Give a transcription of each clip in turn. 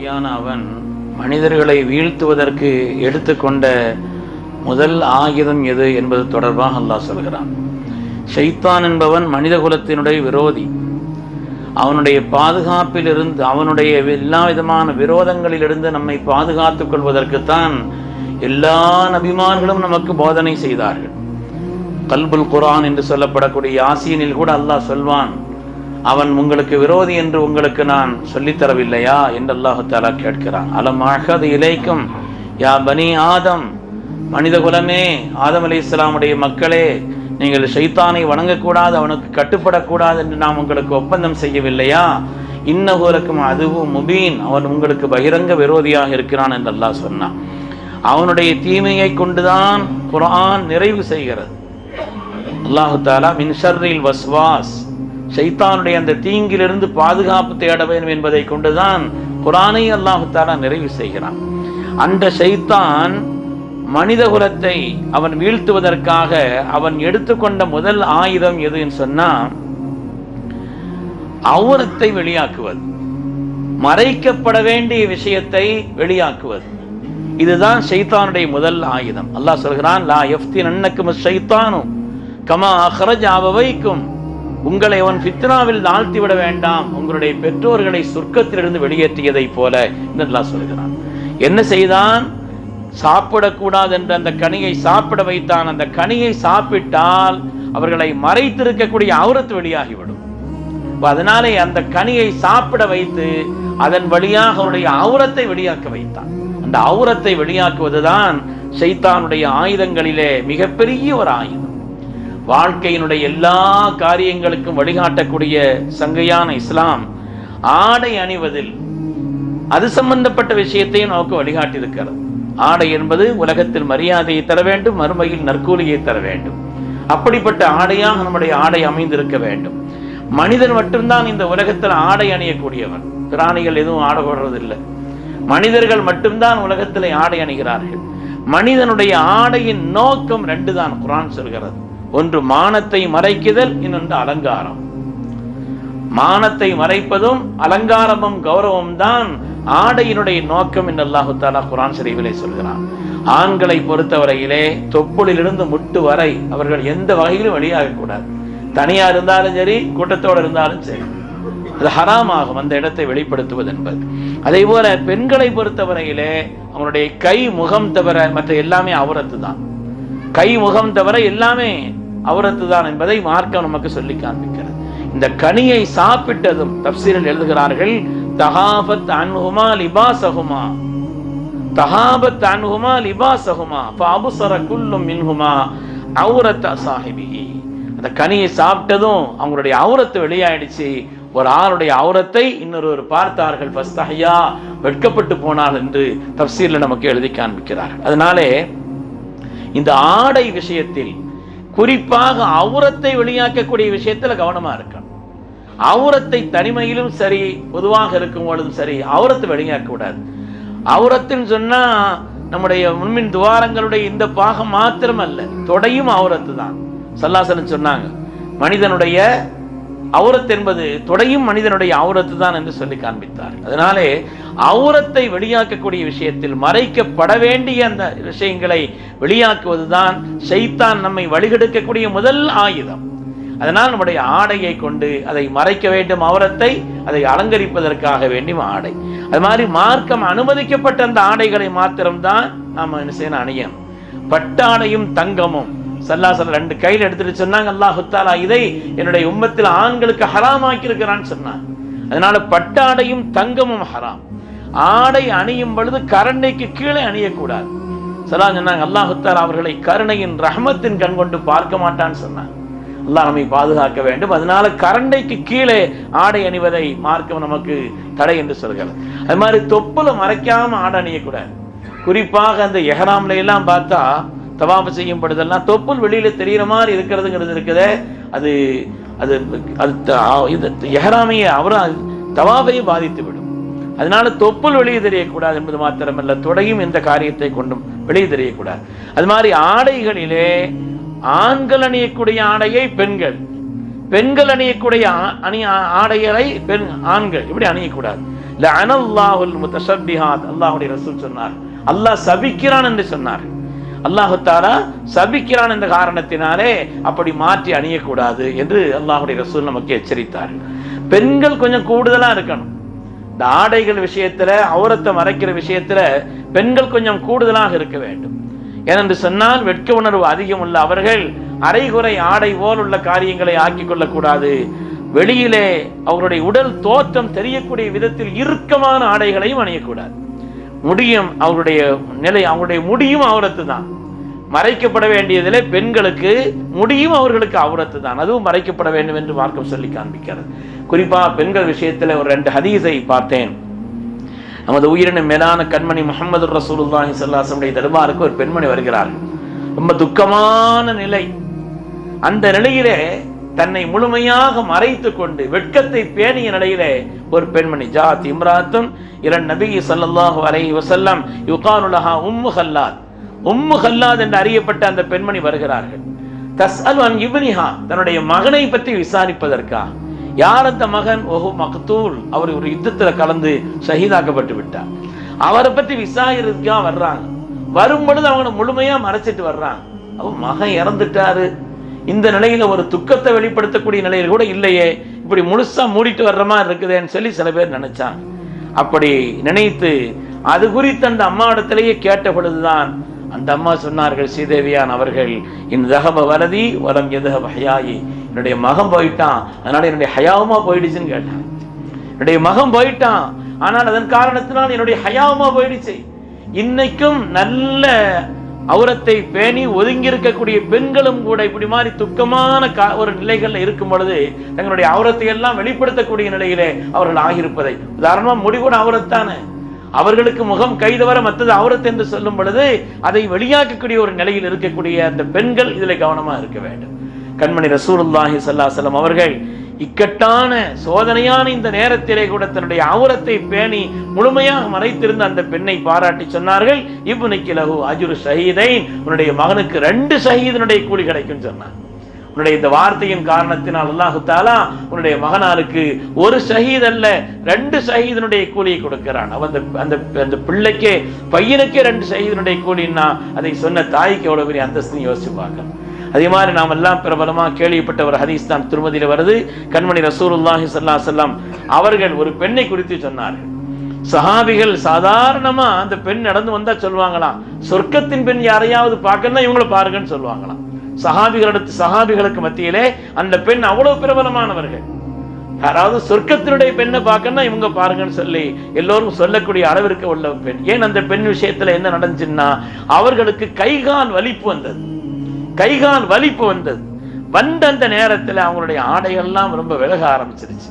விரோதியான அவன் மனிதர்களை வீழ்த்துவதற்கு எடுத்துக்கொண்ட முதல் ஆயுதம் எது என்பது தொடர்பாக அல்லாஹ் சொல்கிறான். ஷைத்தான் என்பவன் மனித குலத்தினுடைய விரோதி. அவனுடைய பாதுகாப்பிலிருந்து அவனுடைய எல்லா விதமான விரோதங்களிலிருந்து நம்மை பாதுகாத்துக் கொள்வதற்குத்தான் எல்லா நபிமார்களும் நமக்கு போதனை செய்தார்கள். கல்புல் குரான் என்று சொல்லப்படக்கூடிய ஆசியனில் கூட அல்லாஹ் சொல்வான் அவன் உங்களுக்கு விரோதி என்று உங்களுக்கு நான் சொல்லித்தரவில்லையா என்று அல்லாஹு தாலா கேட்கிறான். அலம் இலைக்கும் யா பனி ஆதம்? மனித குலமே ஆதம் அலி இஸ்லாமுடைய மக்களே நீங்கள் ஷைத்தானை வணங்கக்கூடாது அவனுக்கு கட்டுப்படக்கூடாது என்று நாம் உங்களுக்கு ஒப்பந்தம் செய்யவில்லையா? இன்னகோருக்கும் அதுவும் முபீன். அவன் உங்களுக்கு பகிரங்க விரோதியாக இருக்கிறான் என்று அல்லாஹ் சொன்னான். அவனுடைய தீமையை கொண்டுதான் குரான் நிறைவு செய்கிறது. அல்லாஹு தாலா மின்ஷர்ரில் வஸ்வாஸ் ஷைத்தானுடைய அந்த தீங்கிலிருந்து பாதுகாப்பு தேட வேண்டும் என்பதை கொண்டுதான் குரானை அல்லாஹுத்தாலா நிறைவு செய்கிறான். அந்த ஷைத்தான் மனித குலத்தை அவன் வீழ்த்துவதற்காக அவன் எடுத்துக்கொண்ட முதல் ஆயுதம் எதுன்னு சொன்னா அவுரத்தை வெளியாக்குவது. மறைக்கப்பட வேண்டிய விஷயத்தை வெளியாக்குவது. இதுதான் ஷைத்தானுடைய முதல் ஆயுதம். அல்லாஹ் சொல்கிறான் லா எஃப்தி நன்னக்கும் ஷைத்தானும் கமா அஹ்ரஜ் அவவைக்கும் உங்களை அவன் ஃபித்னாவில் தாழ்த்தி விட வேண்டாம். உங்களுடைய பெற்றோர்களை சொர்க்கத்திலிருந்து வெளியேற்றியதை போல. என்று சொல்கிறான். என்ன செய்தான்? சாப்பிடக்கூடாது என்ற அந்த கனியை சாப்பிட வைத்தான். அந்த கனியை சாப்பிட்டால் அவர்களை மறைத்திருக்கக்கூடிய அவுரத்து வெளியாகிவிடும். அதனாலே அந்த கனியை சாப்பிட வைத்து அதன் வழியாக அவருடைய அவுரத்தை வெளியாக்க வைத்தான். அந்த அவுரத்தை வெளியாக்குவதுதான் சைத்தானுடைய ஆயுதங்களிலே மிகப்பெரிய ஒரு ஆயுதம். வாழ்க்கையினுடைய எல்லா காரியங்களுக்கும் வழிகாட்டக்கூடிய சங்கையான இஸ்லாம் ஆடை அணிவதில் அது சம்பந்தப்பட்ட விஷயத்தையும் நமக்கு வழிகாட்டியிருக்கிறது. ஆடை என்பது உலகத்தில் மரியாதையை தர வேண்டும் மறுமையில் நற்கூலியை தர வேண்டும். அப்படிப்பட்ட ஆடையாக நம்முடைய ஆடை அமைந்திருக்க வேண்டும். மனிதன் மட்டும்தான் இந்த உலகத்தில் ஆடை அணியக்கூடியவன். பிராணிகள் எதுவும் ஆடை போடுறதில்லை. மனிதர்கள் மட்டும்தான் உலகத்தில் ஆடை அணிகிறார்கள். மனிதனுடைய ஆடையின் நோக்கம் ரெண்டு தான் குரான் சொல்கிறது. ஒன்று மானத்தை மறைக்குதல் இன்னொன்று அலங்காரம். மானத்தை மறைப்பதும் அலங்காரமும் கௌரவம் தான் ஆடையினுடைய நோக்கம் என்று அல்லாஹு தாலா குரான் சிறைவிலே சொல்கிறான். ஆண்களை பொறுத்தவரையிலே தொப்புளிலிருந்து முட்டு வரை அவர்கள் எந்த வகையிலும் வெளியாக கூடாது. தனியா இருந்தாலும் சரி கூட்டத்தோடு இருந்தாலும் சரி. அது ஹராம் ஆகும் அந்த இடத்தை வெளிப்படுத்துவது என்பது. அதே போல பெண்களை பொறுத்தவரையிலே அவனுடைய கை முகம் தவிர மற்ற எல்லாமே அவரத்து தான் கை முகம் தவிர எல்லாமே அவரத்து தான் என்பதை மார்க்கம் நமக்கு சொல்லி காண்பிக்கிறது. இந்த கனியை சாப்பிட்டதும் தப்சீரில் எழுதுகிறார்கள் தகாபத் அன்ஹுமா லிபாசகுமா தகாபத் அன்ஹுமா லிபாசகுமா பாபுசர குல்லும் மின்ஹுமா. அவுரத் அசாஹிபிகி அந்த கனியை சாப்பிட்டதும் அவங்களுடைய அவுரத்து வெளியாயிடுச்சு. ஒரு ஆளுடைய அவுரத்தை இன்னொருவர் பார்த்தார்கள். பஸ்தகையா வெட்கப்பட்டு போனார் என்று தப்சீரில் நமக்கு எழுதி காண்பிக்கிறார்கள். அதனாலே இந்த ஆடை விஷயத்தில் குறிப்பாக அவுரத்தை வெளியாக்கக்கூடிய விஷயத்துல கவனமா இருக்கணும். அவுரத்தை தனிமையிலும் சரி பொதுவாக இருக்கும் பொழுதும் சரி அவுரத்தை வெளியாக்க கூடாது. அவுரத்துன்னு சொன்னா நம்முடைய முன்மின் துவாரங்களுடைய இந்த பாகம் மாத்திரம் அல்ல தொடையும் அவுரத்து தான். சல்லாசலம் சொன்னாங்க மனிதனுடைய அவுரத் என்பது தொடையும் மனிதனுடைய அவுரத்து தான் என்று சொல்லி காண்பித்தார். அதனாலே அவுரத்தை வெளியாக்கக்கூடிய விஷயத்தில் மறைக்கப்பட வேண்டிய அந்த விஷயங்களை வெளியாக்குவதுதான் ஷைத்தான் நம்மை வழிகெடுக்கக்கூடிய முதல் ஆயுதம். அதனால் நம்முடைய ஆடையை கொண்டு அதை மறைக்க வேண்டும் அவரத்தை அதை அலங்கரிப்பதற்காக வேண்டும் ஆடை. அது மாதிரி மார்க்கம் அனுமதிக்கப்பட்ட அந்த ஆடைகளை மாத்திரம்தான் நாம் என்ன செய்யணும் அணியணும். பட்டாடையும் தங்கமும். சல்லாசல் ரெண்டு கையில் எடுத்துட்டு சொன்னாங்க அல்லாஹு தாலா இதை என்னுடைய உம்மத்தில் ஆண்களுக்கு ஹராமாக்கி இருக்கிறான்னு சொன்னாங்க அதனால பட்டாடையும் தங்கமும் ஹராம். ஆடை அணியும் பொழுது கரண்டைக்கு கீழே அணியக்கூடாது. சலா சொன்னாங்க அல்லாஹு அவர்களை கருணையின் ரஹமத்தின் கண் கொண்டு பார்க்க மாட்டான்னு சொன்னாங்க. அல்லாஹ் நம்மை பாதுகாக்க வேண்டும். அதனால கரண்டைக்கு கீழே ஆடை அணிவதை மார்க்கம் நமக்கு தடை என்று சொல்கிறது. அது மாதிரி தொப்புல மறைக்காம ஆடை அணியக்கூடாது. குறிப்பாக அந்த எஹராம்ல எல்லாம் பார்த்தா தவாபு செய்யும் பொழுதெல்லாம் தொப்புள் வெளியில தெரிகிற மாதிரி இருக்கிறதுங்கிறது இருக்குதே. அது அது அது இது எஹராமையை அவரும் தவாபையை பாதித்து விடும். அதனால தொப்புள் வெளியே தெரியக்கூடாது என்பது மாத்திரமல்ல தொடையும் இந்த காரியத்தை கொண்டும். வெளியே தெரியக்கூடாது அது மாதிரி ஆடைகளிலே ஆண்கள் அணியக்கூடிய ஆடையை பெண்கள். பெண்கள் அணியக்கூடிய அணிய அணி ஆடைகளை பெண் ஆண்கள். இப்படி அணியக்கூடாது. இல்லை அனல்லாஹுல் முத்தசபிஹாத் அல்லாஹுடைய ரசூல் சொன்னார். அல்லாஹ் சபிக்கிறான் என்று சொன்னார். அல்லாஹு தாலா சபிக்கிறான் என்ற காரணத்தினாலே அப்படி மாற்றி அணியக்கூடாது என்று அல்லாஹுடைய ரசூல் நமக்கு எச்சரித்தார். பெண்கள் கொஞ்சம் கூடுதலா இருக்கணும். இந்த ஆடைகள் விஷயத்துல அவுரத்தை மறைக்கிற விஷயத்துல பெண்கள் கொஞ்சம் கூடுதலாக இருக்க வேண்டும். ஏனென்று சொன்னால் வெட்க உணர்வு அதிகம் உள்ள அவர்கள் அரைகுறை ஆடை போல் உள்ள காரியங்களை ஆக்கிக் கொள்ளக்கூடாது. வெளியிலே அவருடைய உடல் தோற்றம் தெரியக்கூடிய விதத்தில் இறுக்கமான ஆடைகளையும் அணியக்கூடாது. முடியும் அவருடைய நிலை அவருடைய முடியும் அவரத்து தான். மறைக்கப்பட வேண்டியதிலே பெண்களுக்கு முடியும் அவர்களுக்கு அவரத்து தான். அதுவும் மறைக்கப்பட வேண்டும் என்று மார்க்கம் சொல்லி காண்பிக்கிறது. குறிப்பாக பெண்கள் விஷயத்தில் ஒரு ரெண்டு ஹதீஸை பார்த்தேன். நமது உயிரின மேலான கண்மணி முகமது ரசூலுல்லாஹி சல்லாசனுடைய தருமாருக்கு ஒரு பெண்மணி வருகிறார். ரொம்ப துக்கமான நிலை. அந்த நிலையிலே தன்னை முழுமையாக மறைத்து கொண்டு வெட்கத்தை பேணிய நிலையிலே ஒரு பெண்மணி ஜாத் இம்ராத்தும் இரண் நபி ஸல்லல்லாஹு அலை வஸல்லம் யுகானுலஹா உம்மு ஹல்லாத். உம்மு ஹல்லாத் என்று அறியப்பட்ட அந்த பெண்மணி வருகிறார்கள். தஸ் அல்வான் இவனிஹா தன்னுடைய மகனை பற்றி விசாரிப்பதற்காக யார் அந்த மகன்? ஓஹோ மக்தூல். அவர் ஒரு யுத்தத்துல கலந்து ஷஹீதாக்கப்பட்டு விட்டார். அவரை பற்றி விசாரிக்கிறதுக்காக வர்றாங்க. வரும் பொழுது அவங்களை முழுமையா மறைச்சிட்டு வர்றாங்க. அவன் மகன் இறந்துட்டாரு. இந்த நிலையில ஒரு துக்கத்தை வெளிப்படுத்தக்கூடிய நிலையில கூட இல்லையே. இப்படி முழுசா மூடிட்டு வர்ற மாதிரி இருக்குதேன்னு சொல்லி சில பேர் நினைச்சாங்க. அப்படி நினைத்து அது குறித்து அந்த அம்மாவிடத்திலேயே கேட்ட பொழுதுதான் அந்த அம்மா சொன்னார்கள் ஸ்ரீதேவியான் அவர்கள் இந்த தகப வரதி வரம் எதக வகையாயி என்னுடைய மகன் போயிட்டான். அதனால என்னுடைய ஹயாவமா போயிடுச்சுன்னு கேட்டான். என்னுடைய மகன் போயிட்டான். ஆனால் அதன் காரணத்தினால் என்னுடைய ஹயாவமா போயிடுச்சு. இன்னைக்கும் நல்ல அவுரத்தை பேணி ஒதுங்கி இருக்கக்கூடிய பெண்களும் கூட இப்படி மாதிரி துக்கமான கா- ஒரு நிலைகள்ல இருக்கும் பொழுது தங்களுடைய அவுரத்தை எல்லாம் வெளிப்படுத்தக்கூடிய நிலையிலே அவர்கள் ஆகியிருப்பதை. உதாரணமா முடிவோட அவரத்தானே. அவர்களுக்கு முகம் கைதவர மற்றது அவரத்து என்று சொல்லும் பொழுது அதை வெளியாக்கக்கூடிய ஒரு நிலையில் இருக்கக்கூடிய அந்த பெண்கள் இதில் கவனமா இருக்க வேண்டும். கண்மணி ரசூலுல்லாஹி ஸல்லல்லாஹு அவர்கள் இக்கட்டான சோதனையான இந்த நேரத்திலே கூட தன்னுடைய அவுரத்தை பேணி முழுமையாக மறைத்திருந்த அந்த பெண்ணை பாராட்டி சொன்னார்கள். இப்னுக்கு லஹு அஜுரு ஷஹீதைன். உன்னுடைய மகனுக்கு ரெண்டு ஷஹீதனுடைய கூலி கிடைக்கும் சொன்னார் உன்னுடைய இந்த வார்த்தையின் காரணத்தினால் அல்லாஹு தாலா உன்னுடைய மகனாருக்கு ஒரு ஷஹீத் அல்ல ரெண்டு ஷஹீதனுடைய கூலியை கொடுக்கிறான். அவன் அந்த அந்த அந்த பிள்ளைக்கே பையனுக்கே ரெண்டு ஷஹீதனுடைய கூலின்னா அதை சொன்ன தாய்க்கு எவ்வளவு பெரிய அந்தஸ்து யோசிச்சு பார்க்கணும். அதே மாதிரி நாம் எல்லாம் பிரபலமா கேள்விப்பட்ட ஒரு ஹதீஸ் தான் திருமதியில் வருது. கண்மணி ரசூருல்லாஹி சல்லா செல்லாம் அவர்கள் ஒரு பெண்ணை குறித்து சொன்னார்கள். சஹாபிகள் சாதாரணமா அந்த பெண் நடந்து வந்தா சொல்லுவாங்களாம். சொர்க்கத்தின் பெண் யாரையாவது பார்க்கணும்னா இவங்கள பாருங்கன்னு சொல்லுவாங்களாம். சஹாபிகளிடத்து சஹாபிகளுக்கு மத்தியிலே அந்த பெண் அவ்வளவு பிரபலமானவர்கள். யாராவது சொர்க்கத்தினுடைய பெண்ணை பார்க்கணும்னா இவங்க பாருங்கன்னு சொல்லி எல்லோரும் சொல்லக்கூடிய அளவிற்கு உள்ள பெண். ஏன் அந்த பெண் விஷயத்துல என்ன நடந்துச்சுன்னா அவர்களுக்கு கைகால் வலிப்பு வந்தது. கைகால் வலிப்பு வந்தது. வந்த அந்த நேரத்துல அவங்களுடைய ஆடைகள்லாம் ரொம்ப விலக ஆரம்பிச்சிருச்சு.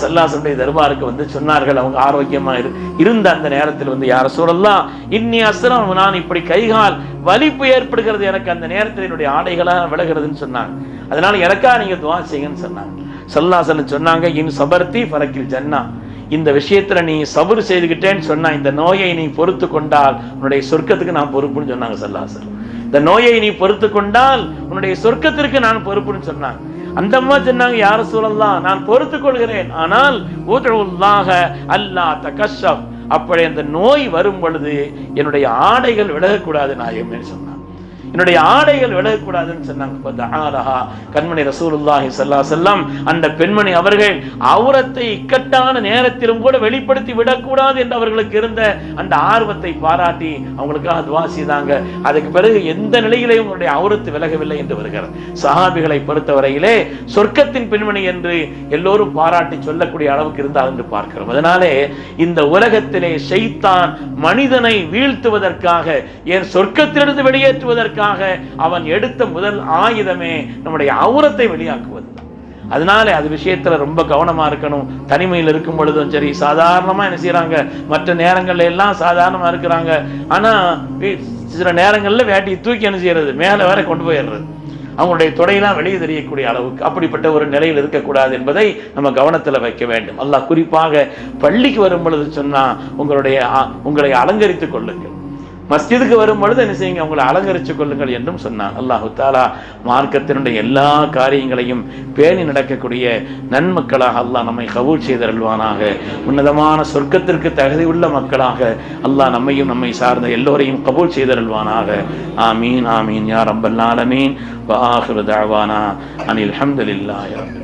சல்லாசனுடைய தர்பாருக்கு வந்து சொன்னார்கள் அவங்க ஆரோக்கியமாக இரு இருந்த அந்த நேரத்தில் வந்து யார சூழல்லாம் இன்னி அசுரம் நான் இப்படி கைகால் வலிப்பு ஏற்படுகிறது எனக்கு அந்த நேரத்தில் என்னுடைய ஆடைகளா விலகிறதுன்னு சொன்னாங்க. அதனால எனக்கா நீங்க துவா செய்யுங்கன்னு சொன்னாங்க. சல்லாசன் சொன்னாங்க இன் சபர்த்தி பறக்கில் ஜன்னா. இந்த விஷயத்துல நீ சபுறு செய்துக்கிட்டேன்னு சொன்னா இந்த நோயை நீ பொறுத்து கொண்டால் உன்னுடைய சொர்க்கத்துக்கு நான் பொறுப்புன்னு சொன்னாங்க சல்லாசன் இந்த நோயை நீ பொறுத்து கொண்டால் உன்னுடைய சொர்க்கத்திற்கு நான் பொறுப்புன்னு சொன்னாங்க. அந்த அம்மா சொன்னாங்க யார சூழல்லாம் நான் பொறுத்துக் கொள்கிறேன். ஆனால் ஊதழுல்லாக அல்லா தகஷம் அப்படி அந்த நோய் வரும் பொழுது என்னுடைய ஆடைகள் விலகக்கூடாது நாயமே சொன்னான் என்னுடைய ஆடைகள் விலகக்கூடாதுன்னு சொன்னாங்க. கண்மணி ரசூலுல்லாஹி சல்லா அலைஹி அந்த பெண்மணி அவர்கள் அவுரத்தை இக்கட்டான நேரத்திலும் கூட வெளிப்படுத்தி விடக்கூடாது என்று அவர்களுக்கு இருந்த அந்த ஆர்வத்தை பாராட்டி அவங்களுக்காக துவா செய்தாங்க. அதுக்கு பிறகு எந்த நிலையிலையும் உங்களுடைய அவுரத்து விலகவில்லை என்று வருகிறது சஹாபிகளை பொறுத்தவரையிலே சொர்க்கத்தின் பெண்மணி என்று எல்லோரும் பாராட்டி சொல்லக்கூடிய அளவுக்கு இருந்தால் என்று பார்க்கிறோம். அதனாலே இந்த உலகத்திலே செய்தான் மனிதனை வீழ்த்துவதற்காக என் சொர்க்கத்திலிருந்து வெளியேற்றுவதற்காக அவன் எடுத்த முதல் ஆயுதமே நம்முடைய அவுரத்தை வெளியாக்குவது. அதனால அது விஷயத்துல ரொம்ப கவனமா இருக்கணும். தனிமையில் இருக்கும் பொழுதும் சரி சாதாரணமா என்ன செய்யறாங்க மற்ற நேரங்கள்ல எல்லாம் சாதாரணமா இருக்கிறாங்க. ஆனா சில நேரங்கள்ல வேட்டியை தூக்கி என்ன செய்யறது? மேல வேற கொண்டு போயிடுறது. அவங்களுடைய தொடையெல்லாம் வெளியே தெரியக்கூடிய அளவுக்கு அப்படிப்பட்ட ஒரு நிலையில் இருக்கக்கூடாது என்பதை நம்ம கவனத்தில் வைக்க வேண்டும். அல்லாஹ் குறிப்பாக பள்ளிக்கு வரும் பொழுது சொன்னா உங்களுடைய உங்களை அலங்கரித்துக் கொள்ளுங்கள். மஸ்ஜிதுக்கு வரும் பொழுது என்ன செய்யுங்க? உங்களை அலங்கரித்துக் கொள்ளுங்கள் என்றும் சொன்னான். அல்லாஹு தாலா மார்க்கத்தினுடைய எல்லா காரியங்களையும் பேணி நடக்கக்கூடிய நன்மக்களாக அல்லாஹ் நம்மை கபூல் செய்தருள்வானாக. உன்னதமான சொர்க்கத்திற்கு தகுதியுள்ள மக்களாக அல்லாஹ் நம்மையும் நம்மை சார்ந்த எல்லோரையும் கபூல் செய்தருள்வானாக. ஆமீன் ஆமீன் யார் அம்பல்லாலமீன் வாஹிரு தாவானா அனில் ஹம்துலில்லாஹி